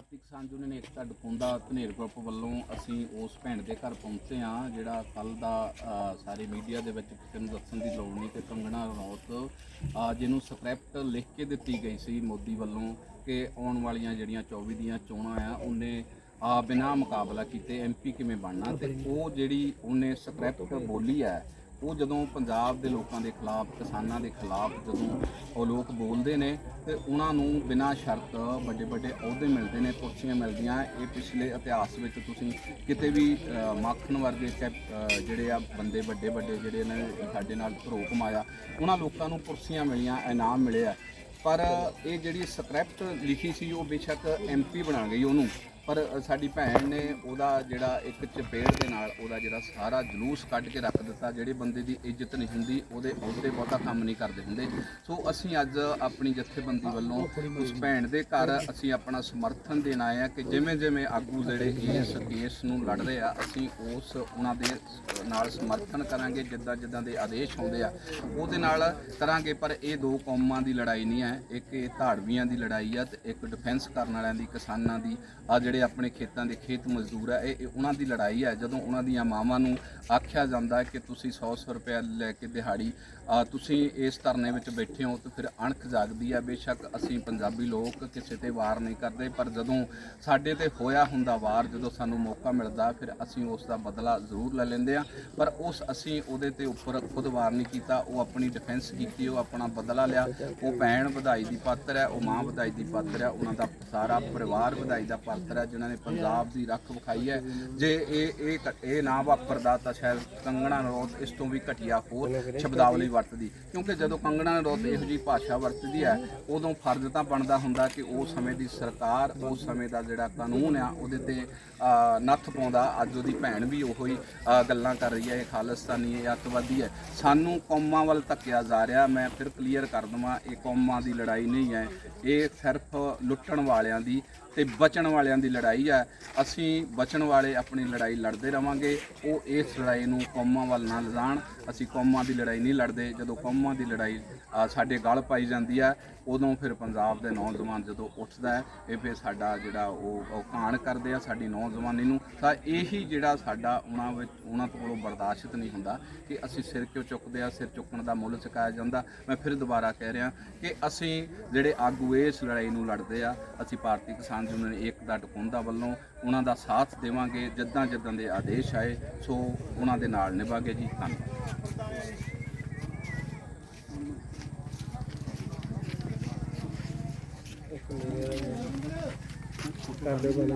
ਭਾਰਤੀ Kisan union Ekta Dakaunda Dhaner group ਵੱਲੋਂ ਅਸੀਂ ਉਸ ਭੈਣ ਦੇ ਘਰ ਪਹੁੰਚੇ ਹਾਂ, ਜਿਹੜਾ ਕੱਲ ਦਾ ਸਾਰੇ ਮੀਡੀਆ ਦੇ ਵਿੱਚ ਕਿਸੇ ਨੂੰ ਦੱਸਣ ਦੀ ਲੋੜ ਨਹੀਂ ਕਿ ਕੰਗਣਾ ਰਣੌਤ ਜਿਹਨੂੰ ਸਕ੍ਰਿਪਟ ਲਿਖ ਕੇ ਦਿੱਤੀ ਗਈ ਸੀ ਮੋਦੀ ਵੱਲੋਂ ਕਿ ਆਉਣ ਵਾਲੀਆਂ ਜਿਹੜੀਆਂ 24 ਦੀਆਂ ਚੋਣਾਂ ਆ, ਉਹਨੇ ਆ ਬਿਨਾ ਮੁਕਾਬਲਾ ਕੀਤੇ ਐਮਪੀ ਕਿਵੇਂ ਬਣਨਾ ਤੇ ਉਹ ਜਿਹੜੀ ਉਹਨੇ ਸਕ੍ਰਿਪਟ ਬੋਲੀ ਹੈ ਉਹ ਜਦੋਂ ਪੰਜਾਬ ਦੇ ਲੋਕਾਂ ਦੇ ਖਿਲਾਫ, ਕਿਸਾਨਾਂ ਦੇ ਖਿਲਾਫ ਜਦੋਂ ਉਹ ਲੋਕ ਬੋਲਦੇ ਨੇ ਤੇ ਉਹਨਾਂ ਨੂੰ ਬਿਨਾਂ ਸ਼ਰਤ ਵੱਡੇ ਵੱਡੇ ਅਹੁਦੇ ਮਿਲਦੇ ਨੇ, ਕੁਰਸੀਆਂ ਮਿਲਦੀਆਂ, ਇਹ ਪਿਛਲੇ ਇਤਿਹਾਸ ਵਿੱਚ ਤੁਸੀਂ ਕਿਤੇ ਵੀ ਮਾਖਣ ਵਰਗੇ ਕੈਪ- ਜਿਹੜੇ ਆ ਬੰਦੇ ਵੱਡੇ ਵੱਡੇ ਜਿਹੜੇ ਇਹਨਾਂ ਨੇ ਸਾਡੇ ਨਾਲ ਧਰੋ ਕਮਾਇਆ, ਉਹਨਾਂ ਲੋਕਾਂ ਨੂੰ ਕੁਰਸੀਆਂ ਮਿਲੀਆਂ, ਇਨਾਮ ਮਿਲੇ ਆ ਪਰ ਇਹ ਜਿਹੜੀ ਸਕ੍ਰਿਪਟ ਲਿਖੀ ਸੀ, ਉਹ ਬੇਸ਼ੱਕ ਐਮਪੀ ਬਣਾ ਗਈ ਉਹਨੂੰ। ਪਰ ਸਾਡੀ ਭੈਣ ਨੇ ਉਹਦਾ ਜਿਹੜਾ ਇੱਕ ਚਪੇੜ ਦੇ ਨਾਲ ਉਹਦਾ ਜਿਹੜਾ ਸਾਰਾ ਜਲੂਸ ਕੱਢ ਕੇ ਰੱਖ ਦਿੱਤਾ, ਜਿਹੜੇ ਬੰਦੇ ਦੀ ਇੱਜ਼ਤ ਨਹੀਂ ਹੁੰਦੀ, ਉਹਦੇ ਅਹੁਦੇ ਬਹੁਤਾ ਕੰਮ ਨਹੀਂ ਕਰਦੇ ਹੁੰਦੇ। ਸੋ ਅਸੀਂ ਅੱਜ ਆਪਣੀ ਜਥੇਬੰਦੀ ਵੱਲੋਂ ਉਸ ਭੈਣ ਦੇ ਘਰ ਅਸੀਂ ਆਪਣਾ ਸਮਰਥਨ ਦੇਣ ਆਏ ਆ ਕਿ ਜਿਵੇਂ ਜਿਵੇਂ ਆਗੂ ਜਿਹੜੇ ਇਸ ਕੇਸ ਨੂੰ ਲੜ ਰਹੇ ਆ, ਅਸੀਂ ਉਸ ਉਹਨਾਂ ਦੇ ਨਾਲ ਸਮਰਥਨ ਕਰਾਂਗੇ, ਜਿੱਦਾਂ ਜਿੱਦਾਂ ਦੇ ਆਦੇਸ਼ ਆਉਂਦੇ ਆ, ਉਹਦੇ ਨਾਲ ਕਰਾਂਗੇ। ਪਰ ਇਹ ਦੋ ਕੌਮਾਂ ਦੀ ਲੜਾਈ ਨਹੀਂ ਹੈ, ਇੱਕ ਇਹ ਧਾੜਵੀਆਂ ਦੀ ਲੜਾਈ ਆ ਤੇ ਇੱਕ ਡਿਫੈਂਸ ਕਰਨ ਵਾਲਿਆਂ ਦੀ, ਕਿਸਾਨਾਂ ਦੀ। ਆ ਜਿਹੜੇ ਆਪਣੇ ਖੇਤਾਂ ਦੇ ਖੇਤ ਮਜ਼ਦੂਰ ਆ, ਇਹ ਇਹ ਉਹਨਾਂ ਦੀ ਲੜਾਈ ਹੈ ਜਦੋਂ ਉਹਨਾਂ ਦੀਆਂ ਮਾਵਾਂ ਨੂੰ ਆਖਿਆ ਜਾਂਦਾ ਕਿ ਤੁਸੀਂ 100 ਰੁਪਏ ਲੈ ਕੇ ਦਿਹਾੜੀ ਤੁਸੀਂ ਇਸ ਧਰਨੇ ਵਿੱਚ ਬੈਠੇ ਹੋ ਤਾਂ ਫਿਰ ਅਣਖ ਜਾਗਦੀ ਆ। ਬੇਸ਼ੱਕ ਅਸੀਂ ਪੰਜਾਬੀ ਲੋਕ ਕਿਸੇ ਤੇ ਵਾਰ ਨਹੀਂ ਕਰਦੇ, ਪਰ ਜਦੋਂ ਸਾਡੇ ਤੇ ਹੋਇਆ ਹੁੰਦਾ ਵਾਰ, ਜਦੋਂ ਸਾਨੂੰ ਮੌਕਾ ਮਿਲਦਾ, ਫਿਰ ਅਸੀਂ ਉਸ ਦਾ ਬਦਲਾ ਜ਼ਰੂਰ ਲੈ ਲੈਂਦੇ ਆ। ਪਰ ਉਸ ਅਸੀਂ ਉਹਦੇ ਤੇ ਉੱਪਰ ਖੁਦ ਵਾਰ ਨਹੀਂ ਕੀਤਾ, ਉਹ ਆਪਣੀ ਡਿਫੈਂਸ ਕੀਤੀ, ਉਹ ਆਪਣਾ ਬਦਲਾ ਲਿਆ। ਉਹ ਭੈਣ ਵਧਾਈ ਦੀ ਪਾਤਰ ਹੈ, ਉਹ ਮਾਂ ਵਧਾਈ ਦੀ ਪਾਤਰ ਹੈ, ਉਹਨਾਂ ਦਾ ਸਾਰਾ ਪਰਿਵਾਰ ਵਧਾਈ ਦਾ ਪਾਤਰ ਹੈ, ਜਿਨ੍ਹਾਂ ਨੇ ਪੰਜਾਬ ਦੀ ਰੱਖ ਵਿਖਾਈ ਹੈ। ਜੇ ਇਹ ਇਹ ਘ- ਇਹ ਨਾ ਵਾਪਰਦਾ ਤਾਂ ਸ਼ਾਇਦ ਕੰਗਣਾ ਨਰੋਤ ਇਸ ਤੋਂ ਵੀ ਘਟੀਆ ਹੋਰ ਸ਼ਬਦਾਵਲੀ ਵਰਤਦੀ। ਕਿਉਂਕਿ ਜਦੋਂ ਕੰਗਣਾ ਨਰੋਤ ਇਹੋ ਜੀ ਭਾਸ਼ਾ ਵਰਤਦੀ ਹੈ, ਉਦੋਂ ਫਰਜ਼ ਤਾਂ ਬਣਦਾ ਹੁੰਦਾ ਕਿ ਉਸ ਸਮੇਂ ਦੀ ਸਰਕਾਰ ਉਸ ਸਮੇਂ ਦਾ ਜਿਹੜਾ ਕਾਨੂੰਨ ਆ, ਉਹਦੇ ਤੇ ਨੱਥ ਪਾਉਂਦਾ। ਅੱਜ ਉਹਦੀ ਭੈਣ ਵੀ ਉਹੋ ਹੀ ਗੱਲਾਂ ਕਰ ਰਹੀ ਹੈ, ਇਹ ਖਾਲਿਸਤਾਨੀ ਹੈ ਅੱਤਵਾਦੀ ਹੈ। ਸਾਨੂੰ ਕੌਮਾਂ ਵੱਲ ਧੱਕਿਆ ਜਾ ਰਿਹਾ, ਮੈਂ ਫਿਰ ਕਲੀਅਰ ਕਰ ਦਵਾਂ, ਇਹ ਕੌਮਾਂ ਦੀ ਲੜਾਈ ਨਹੀਂ ਹੈ। ਇਹ ਸਿਰਫ ਲੁੱਟਣ ਵਾਲਿਆਂ ਦੀ ਤੇ ਬਚਣ ਵਾਲਿਆਂ ਦੀ ਲੜਾਈ ਹੈ। ਅਸੀਂ ਬਚਣ ਵਾਲੇ ਆਪਣੀ ਲੜਾਈ ਲੜਦੇ ਰਵਾਂਗੇ। ਉਹ ਇਸ ਲੜਾਈ ਨੂੰ ਕੌਮਾਂ ਵੱਲ ਨਾ ਲਿਜਾਣ ਅਸੀਂ ਕੌਮਾਂ ਦੀ ਲੜਾਈ ਨਹੀਂ ਲੜਦੇ। ਜਦੋਂ ਕੌਮਾਂ ਦੀ ਲੜਾਈ ਸਾਡੇ ਗਲ ਪਾਈ ਜਾਂਦੀ ਹੈ ਉਦੋਂ ਫਿਰ ਪੰਜਾਬ ਦੇ ਨੌਜਵਾਨ ਜਦੋਂ ਉੱਠਦਾ ਹੈ, ਇਹ ਫਿਰ ਸਾਡਾ ਜਿਹੜਾ ਉਹ ਉਹ ਕਾਣ ਕਰਦੇ ਆ ਸਾਡੀ ਨੌਜਵਾਨੀ ਨੂੰ। ਤਾਂ ਇਹੀ ਜਿਹੜਾ ਸਾਡਾ ਉਹਨਾਂ ਵਿੱਚ, ਉਹਨਾਂ ਕੋਲੋਂ ਬਰਦਾਸ਼ਤ ਨਹੀਂ ਹੁੰਦਾ ਕਿ ਅਸੀਂ ਸਿਰ ਕਿਉਂ ਚੁੱਕਦੇ ਆ, ਸਿਰ ਚੁੱਕਣ ਦਾ ਮੁੱਲ ਚੁਕਾਇਆ ਜਾਂਦਾ। ਮੈਂ ਫਿਰ ਦੁਬਾਰਾ ਕਹਿ ਰਿਹਾ ਕਿ ਅਸੀਂ ਜਿਹੜੇ ਆਗੂ ਇਸ ਲੜਾਈ ਨੂੰ ਲੜਦੇ ਆ, ਅਸੀਂ ਭਾਰਤੀ ਕਿਸਾਨ ਯੂਨੀਅਨ ਏਕਤਾ ਟਕੁੰਦਾ ਵੱਲੋਂ ਉਹਨਾਂ ਦਾ ਸਾਥ ਦੇਵਾਂਗੇ। ਜਿੱਦਾਂ ਜਿੱਦਾਂ ਦੇ ਆਦੇਸ਼ ਆਏ, ਸੋ ਉਹਨਾਂ ਦੇ ਨਾਲ ਨਿਭਾਗੇ ਜੀ। ਧੰਨਵਾਦ। ਕਰਦੇ ਬਣੇ